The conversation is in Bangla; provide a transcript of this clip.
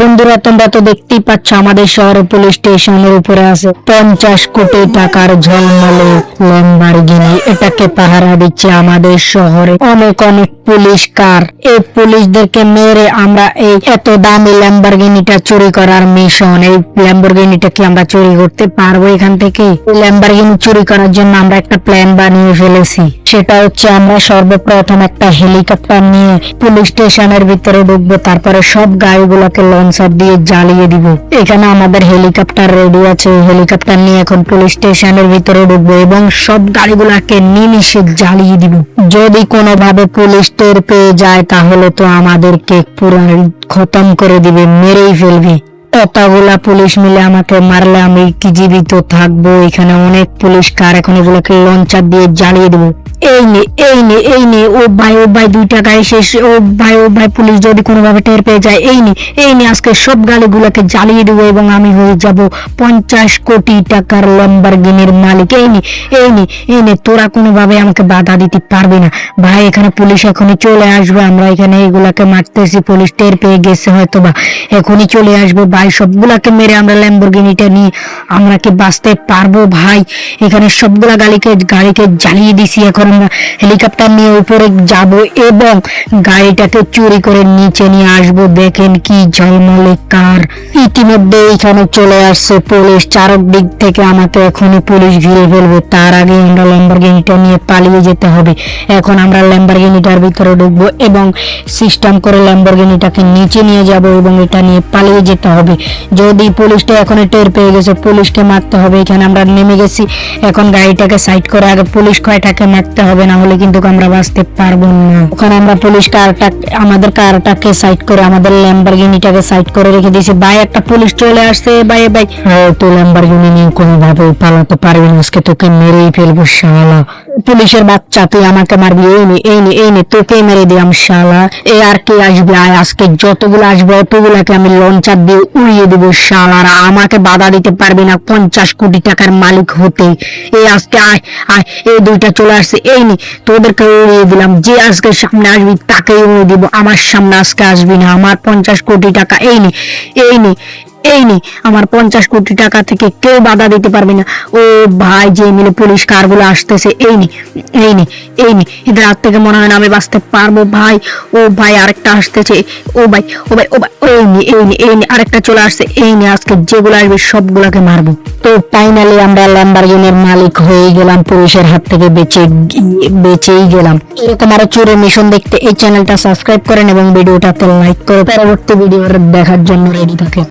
বন্ধুরা, তোমরা তো দেখতেই পাচ্ছ আমাদের শহরে পুলিশ স্টেশনের উপরে আছে। পঞ্চাশ কোটি টাকার ঝলমলে ল্যাম্বরগিনি এটাকে পাহারা দিচ্ছে আমাদের শহরে। অনেক অনেক পুলিশ কার এই পুলিশদেরকে মেরে আমরা এই এত দামি ল্যাম্বরগিনিটা চুরি করার মিশন এই ল্যাম্বরগিনিটা কি আমরা চুরি করতে পারব এখান থেকে? ল্যাম্বরগিনি চুরি করার জন্য আমরা একটা প্ল্যান বানিয়ে ফেলেছি। সেটা হচ্ছে আমরা সর্বপ্রথম একটা হেলিকপ্টার নিয়ে পুলিশ স্টেশনের ভিতরে ঢুকবো, তারপরে সব গাড়িগুলোকে লঞ্চার দিয়ে জ্বালিয়ে দিব। এখানে আমাদের হেলিকপ্টার রেডি আছে। হেলিকপ্টার নিয়ে এখন পুলিশ স্টেশনের ভিতরে ঢুকবো এবং সব গাড়িগুলোকে নিমিশে জ্বালিয়ে দিব। যদি কোনোভাবে পুলিশ টের পেয়ে যায়, তাহলে তো আমাদেরকে পুরো খতম করে দিবে, মেরেই ফেলবে। এতগুলা পুলিশ মিলে আমাকে মারলে আমি কি জীবিত থাকব? এখানে অনেক পুলিশ কার? এখন এগুলোকে লঞ্চার দিয়ে জ্বালিয়ে দেবো। এই নে এই নে এই নে, ও ভাই ও ভাই, দুই টাকায় শেষ ও ভাই ও ভাই, পুলিশ যদি কোনোভাবে টের পেয়ে যায়, এই নে এই নে, আজকে সব গাড়িগুলোকে জ্বালিয়ে দেবো এবং আমি হয়ে যাব পঞ্চাশ কোটি টাকার লম্বারগিনির মালিক। এই নে এই নে এই নে, তোরা কোনোভাবে আমাকে বাধা দিতে পারবে না। ভাই, এখানে পুলিশ এখনই চলে আসবে, আমরা এখানে এগুলাকে মারতেছি, পুলিশ টের পেয়ে গেছে হয়তো বা এখনই চলে আসবে, ভাই। সবগুলাকে মেরে আমরা ল্যাম্বরগিনিটা নিয়ে আমরা কি বাঁচতে পারব ভাই? এখানে সবগুলা গাড়িকে গাড়িকে জ্বালিয়ে দিছি। এখন আমরা হেলিকপ্টার নিয়ে উপরে যাব এবং গাড়িটাকে চুরি করে নিচে নিয়ে আসব। দেখেন কি ঝলমলে কার। ইতিমধ্যে এখানে চলে আসছে পুলিশ। চারক দিক থেকে আমাকে এখনই পুলিশ ঘিরে ফেলবে। তার আগে আমরা ল্যাম্বরগিনিটা নিয়ে পালিয়ে যেতে হবে। এখন আমরা ল্যাম্বরগিনিটার ভিতরে ঢুকবো এবং সিস্টেম করে ল্যাম্বরগিনিটাকে নিচে নিয়ে যাব এবং এটা নিয়ে পালিয়ে যেতে হবে। যদি পুলিশটা এখন টের পেয়ে গেছে পুলিশকে মারতে হবে এখানে আমরা নেমে গেছি। এখন গাড়িটাকে সাইড করে আগে পুলিশ কয়টাকে মারতে হবে না হলে কিন্তু আমরা বাঁচতে পারব না। ওখানে আমরা পুলিশ কারটা আমাদের কারটাকে সাইড করে আমাদের ল্যাম্বরগিনিটাকে সাইড করে রেখে দিয়েছি। ভাই একটা পুলিশ চলে আসছে ভাই ভাই। হ্যাঁ, তুই ল্যাম্বরগিনি নিয়ে কোনোভাবে পালাতে পারবি না। আজকে তোকে মেরেই ফেলব শালা। পুলিশের বাচ্চা, তুই আমাকে মারবি, এই নে, এই তোকে মেরে দিলাম, শালা। এ আর কে আসবে? আয়, আজকে যতগুলো আসবে, অতগুলাকে আমি লঞ্চার দিয়ে উড়িয়ে দিব শালারা আমাকে বাধা দিতে পারবি না পঞ্চাশ কোটি টাকার মালিক হতে। এই আজকে আয় আয় এই দুইটা চলে আসছে, এই নে, তোদেরকে উড়িয়ে দিলাম। যে আজকে সামনে আসবি, তাকেই উড়িয়ে দিব। আমার সামনে আজকে আসবি না, আমার পঞ্চাশ কোটি টাকা, এই নে এই নে এই নে, আমার পঞ্চাশ কোটি টাকা থেকে কেউ বাধা দিতে পারবে না। ও ভাই, যে মিলে পুলিশ কারগুলো আসতেছে, এই নে এই নে এই নে, এদের হাত থেকে মনে হয় না আমি বাঁচতে পারব, ভাই। ও ভাই, আরেকটা আসতেছে, ও ভাই ও ভাই ও ভাই এই নে এই নে এই নে, আরেকটা চলে আসছে, এই নে, আজকে যেগুলো আসবে সবগুলোকে মারবো। তো ফাইনালি আমরা ল্যাম্বারগিনের মালিক হয়ে গেলাম, পুলিশের হাত থেকে বেঁচে, বেঁচেই গেলাম। এরকম আরও চোরের মিশন দেখতে এই চ্যানেলটা সাবস্ক্রাইব করেন এবং ভিডিওটাতে লাইক করে পরবর্তী ভিডিও দেখার জন্য রেডি থাকেন।